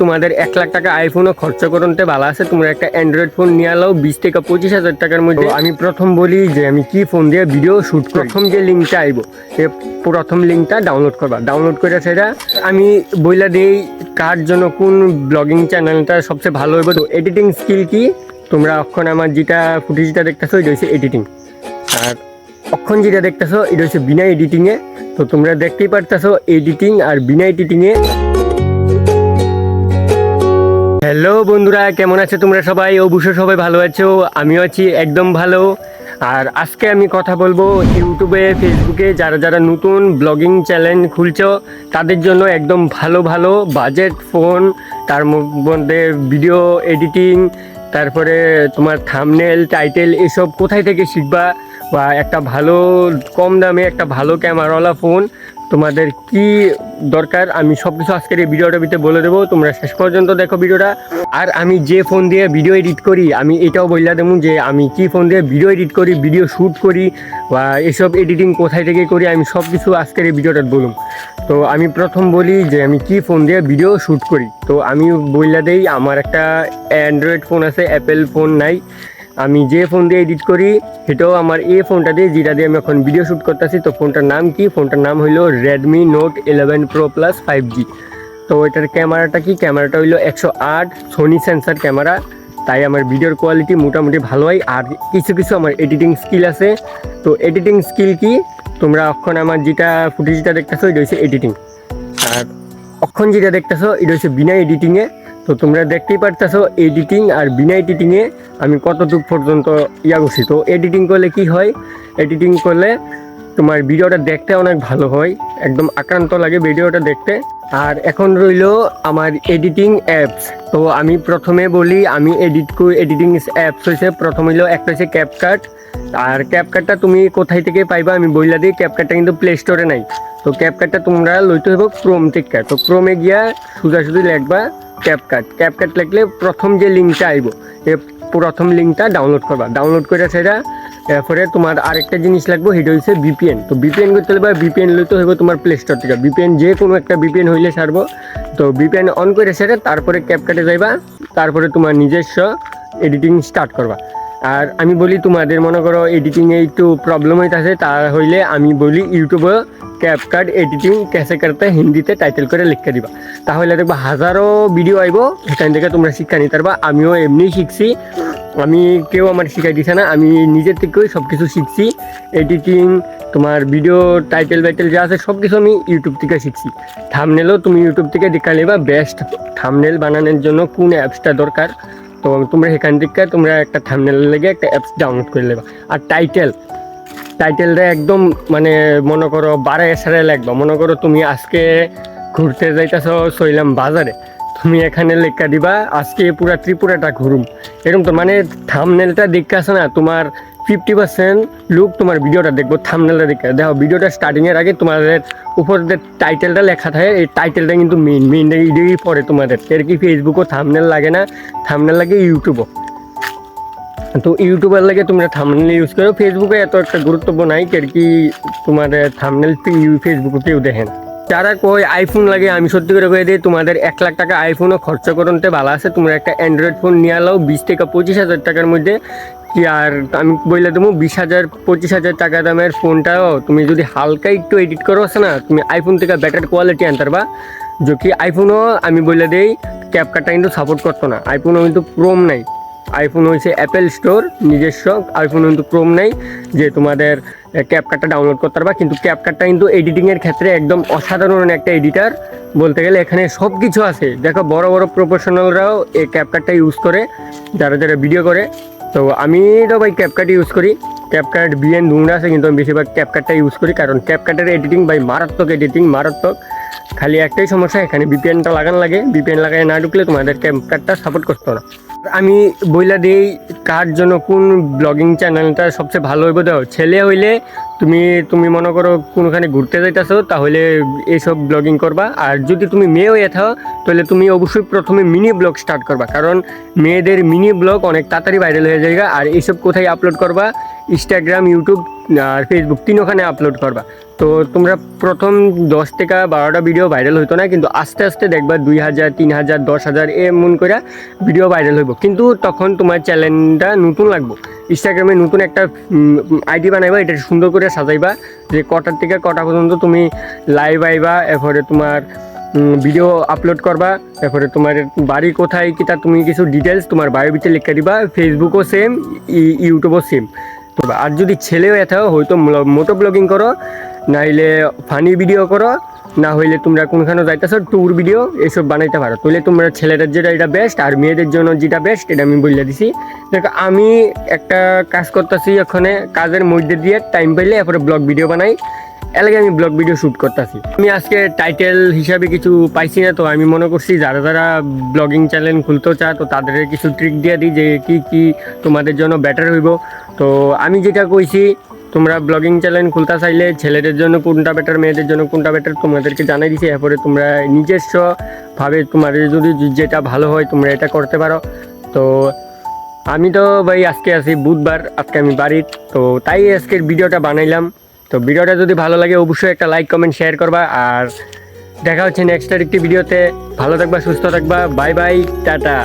তোমাদের এক লাখ টাকা আইফোনও খরচ করতে ভালো আছে। তোমরা একটা অ্যান্ড্রয়েড ফোন নিয়ে আলো বিশ থেকে পঁচিশ হাজার টাকার মধ্যে। আমি প্রথম বলি যে আমি কি ফোন দিয়ে ভিডিও শুট প্রথম যে লিঙ্কটা আইব সে প্রথম লিঙ্কটা ডাউনলোড করবা। ডাউনলোড করে সেটা আমি বইলা দিই কার জন্য কোন ব্লগিং চ্যানেলটা সবচেয়ে ভালো হইব। তো এডিটিং স্কিল কি? তোমরা অক্ষণ আমার যেটা ফুটেজটা দেখতেছো এটা হচ্ছে এডিটিং আর অক্ষণ যেটা দেখতেছো এটা হচ্ছে বিনা এডিটিংয়ে তো তোমরা দেখতেই পারতেছো এডিটিং আর বিনা এডিটিংয়ে হ্যালো বন্ধুরা, কেমন আছো তোমরা সবাই? অবশ্যই সবাই ভালো আছো, আমিও আছি একদম ভালো। আর আজকে আমি কথা বলব ইউটিউবে, ফেসবুকে, যারা যারা নতুন ব্লগিং চ্যানেল খুলছো, তাদের জন্য একদম ভালো ভালো বাজেট ফোন, তার মধ্যে ভিডিও এডিটিং, তারপরে তোমার থামনেল, টাইটেল, এসব কোথায় থেকে শিখবা? বা একটা ভালো, কম দামে একটা ভালো ক্যামেরাওয়ালা ফোন তোমাদের কি দরকার, আমি সব কিছু আজকের এই ভিডিওটার ভিতরে বলে দেবো। তোমরা শেষ পর্যন্ত দেখো ভিডিওটা। আর আমি যে ফোন দিয়ে ভিডিও এডিট করি, আমি এটাও বললা দেবো যে, আমি কি ফোন দিয়ে ভিডিও এডিট করি ভিডিও শ্যুট করি, বা এসব এডিটিং কোথায় থেকে করি, আমি সব কিছু আজকের এই ভিডিওটা বলুন তো আমি প্রথম বলি যে, আমি কি ফোন দিয়ে ভিডিও শ্যুট করি? তো আমি বললা দেই, আমার একটা অ্যান্ড্রয়েড ফোন আছে অ্যাপেল ফোন নাই। আমি যে ফোন দিয়ে এডিট করি, সেটাও আমার এই ফোনটা দিয়ে, যেটা দিয়ে আমি এখন ভিডিও শ্যুট করতেছি, তো ফোনটার নাম কি? ফোনটার নাম হইল Redmi note eleven pro plus five G তো এটার ক্যামেরাটা কি? ক্যামেরাটা হইল একশো আট সোনি সেন্সার ক্যামেরা তাই আমার ভিডিওর কোয়ালিটি মোটামুটি ভালো হয় আর কিছু কিছু আমার এডিটিং স্কিল আছে। তো এডিটিং স্কিল কি? তোমরা এখন আমার যেটা ফুটেজটা দেখতেছো, এটা হচ্ছে এডিটিং আর অক্ষণ যেটা দেখতেছো, এটা হচ্ছে বিনা এডিটিংয়ে তো তোমরা দেখতেই পারতেছো এডিটিং আর বিনা এডিটিংয়ে আমি কতটুক পর্যন্ত ইয়া করছি। তো এডিটিং করলে কি হয়? এডিটিং করলে তোমার ভিডিওটা দেখতে অনেক ভালো হয়, একদম আক্রান্ত লাগে ভিডিওটা দেখতে। আর এখন রইল আমার এডিটিং অ্যাপস তো আমি প্রথমে বলি, আমি এডিট করি এডিটিং অ্যাপস হয়েছে প্রথম হইল একটা হচ্ছে ক্যাপকাট আর ক্যাপকাটটা তুমি কোথায় থেকে পাইবা আমি বইলা দিই ক্যাপকাটটা কিন্তু প্লে স্টোরে নাই। তো ক্যাপকাটটা তোমরা লইতে হইব ক্রোম থেকে। তো ক্রোমে গিয়া সোজাসুজি লিখবা ক্যাপকাট ক্যাপকাট লিখলে প্রথম যে লিঙ্কটা আইব, এ প্রথম লিঙ্কটা ডাউনলোড করবা। ডাউনলোড করে সেটা, এরপরে তোমার আরেকটা জিনিস লাগবে, সেটা হচ্ছে বিপিএন তো বিপিএন করতে হলে বা বিপিএন লইতে হইব তোমার প্লে স্টোর থেকে। বিপিএন যে কোনো একটা বিপিএন হইলে সারবো তো বিপিএন অন করে সেটা তারপরে ক্যাপকাটে যাইবা, তারপরে তোমার নিজস্ব এডিটিং স্টার্ট করবা। আর আমি বলি তোমাদের মনে করো এডিটিংয়ে একটু প্রবলেম হইতেছে, তা হইলে আমি বলি ইউটিউবে ক্যাপকাট এডিটিং ক্যাসে করতে হিন্দিতে টাইটেল করে লিখে দিবা। তাহলে দেখবা হাজারো ভিডিও আইব, সেখান থেকে তোমরা শিক্ষা নিতে পারবা। আমিও এমনি শিখছি। আমি কেউ আমার শিখাই দিছে না। আমি নিজের থেকেই সব কিছু শিখছি। এডিটিং তোমার ভিডিও টাইটেল বাইটেল যা আছে সব কিছু আমি ইউটিউব থেকে শিখছি। থামনেলও তুমি ইউটিউব থেকে দেখা নেবা বেস্ট থামনেল বানানোর জন্য কোন অ্যাপসটা দরকার। তো তোমরা সেখান থেকে তোমরা একটা থামনেল লেগে একটা অ্যাপস ডাউনলোড করে নেবা। আর টাইটেল টাইটেলটা একদম মানে মনে করো বারে সারে লাগবা। মনে করো তুমি আজকে ঘুরতে যাইতেছ সইলাম বাজারে। তুমি এখানে লেখা দিবা, আজকে পুরা ত্রিপুরাটা ঘুরুম। এরকম তো মানে থামনেলটা দেখে আসে না, তোমার ফিফটি পার্সেন্ট লোক তোমার ভিডিওটা দেখব থামনেলটা দেখে। দেখো, ভিডিওটা স্টার্টিংয়ের আগে তোমাদের উপর যে টাইটেলটা লেখা থাকে, এই টাইটেলটা কিন্তু মেইন মেইন এটাই পরে তোমাদের। এর কি ফেসবুকও থামনেল লাগে না থামনেল লাগে ইউটিউবও তো ইউটিউবার লাগে তোমরা থামনেল ইউজ করো। ফেসবুকে এত একটা গুরুত্ব নাই কের কি তোমার থামনেল ফেসবুকে কেউ দেখেন যারা কই আইফোন লাগে, আমি সত্যি করে কয়ে দিই, তোমাদের এক লাখ টাকা আইফোনও খরচ করতে ভালো আছে। তোমরা একটা অ্যান্ড্রয়েড ফোন নিয়ে আলো বিশ থেকে পঁচিশ হাজার টাকার মধ্যে। কি আর আমি বললে দেবো, বিশ হাজার, পঁচিশ হাজার টাকা দামের ফোনটাও তুমি যদি হালকা একটু এডিট করো না, তুমি আইফোন থেকে বেটার কোয়ালিটি আনতে পারবা। যে কি আইফোনও আমি বলে দিই ক্যাপকাটটা কিন্তু সাপোর্ট করতো না। আইফোনও কিন্তু প্রোম নাই। আইফোন হয়েছে অ্যাপেল স্টোর নিজস্ব আইফোন কিন্তু ক্রোম নেই, যে তোমাদের ক্যাপকাটটা ডাউনলোড করতে পারবা, কিন্তু ক্যাপকাটটা কিন্তু এডিটিংয়ের ক্ষেত্রে একদম অসাধারণ একটা এডিটার বলতে গেলে এখানে সব কিছু আছে। দেখো, বড় বড় প্রফেশনালরাও এই ক্যাপকাটটা ইউজ করে, যারা যারা ভিডিও করে। তো আমি তো ভাই ক্যাপকাট ইউজ করি। ক্যাপকাট বিএন দুংরা আছে, কিন্তু আমি বেশিরভাগ ক্যাপকাটটা ইউজ করি, কারণ ক্যাপকাটের এডিটিং বাই মারাত্মক এডিটিং মারাত্মক। খালি একটাই সমস্যা, এখানে বিপিএনটা লাগান লাগে। বিপিএন লাগাই না ঢুকলে তোমাদের ক্যাপকাটটা সাপোর্ট করতে না। আমি বইলা দিই, কার জন্য কোন ব্লগিং চ্যানেলটা সবচেয়ে ভালো হইব দাও ছেলে হইলে তুমি তুমি মনে করো কোনোখানে ঘুরতে যাইতেছো, তাহলে এইসব ব্লগিং করবা। আর যদি তুমি মেয়ে হয়ে থাও, তাহলে তুমি অবশ্যই প্রথমে মিনি ব্লগ স্টার্ট করবা। কারণ মেয়েদের মিনি ব্লগ অনেক তাড়াতাড়ি ভাইরাল হয়ে যায় আর এইসব কোথায় আপলোড করবা? ইনস্টাগ্রাম ইউটিউব আর ফেসবুক তিনখানে আপলোড করবা। তো তোমরা প্রথম দশ থেকে বারোটা ভিডিও ভাইরাল হইতো না, কিন্তু আস্তে আস্তে দেখবা দুই হাজার, তিন হাজার, দশ হাজার এমন করে ভিডিও ভাইরাল হইব। কিন্তু তখন তোমার চ্যানেলটা নতুন লাগবো। ইনস্টাগ্রামে নতুন একটা আইডি বানাইবা, এটা সুন্দর করে সাজাইবা, যে কটার থেকে কটা পর্যন্ত তুমি লাইভ আইবা, এরপরে তোমার ভিডিও আপলোড করবা, এরপরে তোমার বাড়ি কোথায় কি তা তুমি কিছু ডিটেলস তোমার বায়োর ভিতরে লিখে দিবা ফেসবুকও সেম ইউটিউবও সেম আর যদি ছেলেও এথাও হয়তো মোটো ব্লগিং করো নাইলে ফানি ভিডিও করো, না হইলে তোমরা কোনখানে যাইতেছো ট্যুর ভিডিও এসব বানাইতে পারো। তাহলে তোমরা ছেলেদের যেটা এটা বেস্ট আর মেয়েদের জন্য যেটা বেস্ট এটা আমি বলে দিছি। দেখো, আমি একটা কাজ করতেছি ওখানে, কাজের মধ্যে দিয়ে টাইম পাইলে এরপরে ব্লগ ভিডিও বানাই। এলাকায় আমি ব্লগ ভিডিও শ্যুট করতেছি। আমি আজকে টাইটেল হিসাবে কিছু পাইছি না, তো আমি মনে করছি যারা যারা ব্লগিং চ্যানেল খুলতে চা তো তাদের কিছু ট্রিক দিয়ে দিই যে কি কি তোমাদের জন্য বেটার হইব। তো আমি যেটা কইছি তোমরা ব্লগিং চ্যানেল খুলতে চাইলে ছেলেদের জন্য কোনটা বেটার মেয়েদের জন্য কোনটা বেটার তোমাদেরকে জানাই দিছি। এরপরে তোমরা নিজস্ব ভাবে তোমাদের যদি যেটা ভালো হয় তোমরা এটা করতে পারো। তো আমি তো ভাই আজকে আছি বুধবার, আজকে আমি বাড়ির তো তাই আজকের ভিডিওটা বানাইলাম। তো ভিডিওটা যদি ভালো লাগে অবশ্যই একটা লাইক কমেন্ট শেয়ার করবা। আর দেখা হচ্ছে নেক্সট আর একটি ভিডিওতে। ভালো থাকবা, সুস্থ থাকবা। Bye bye tata.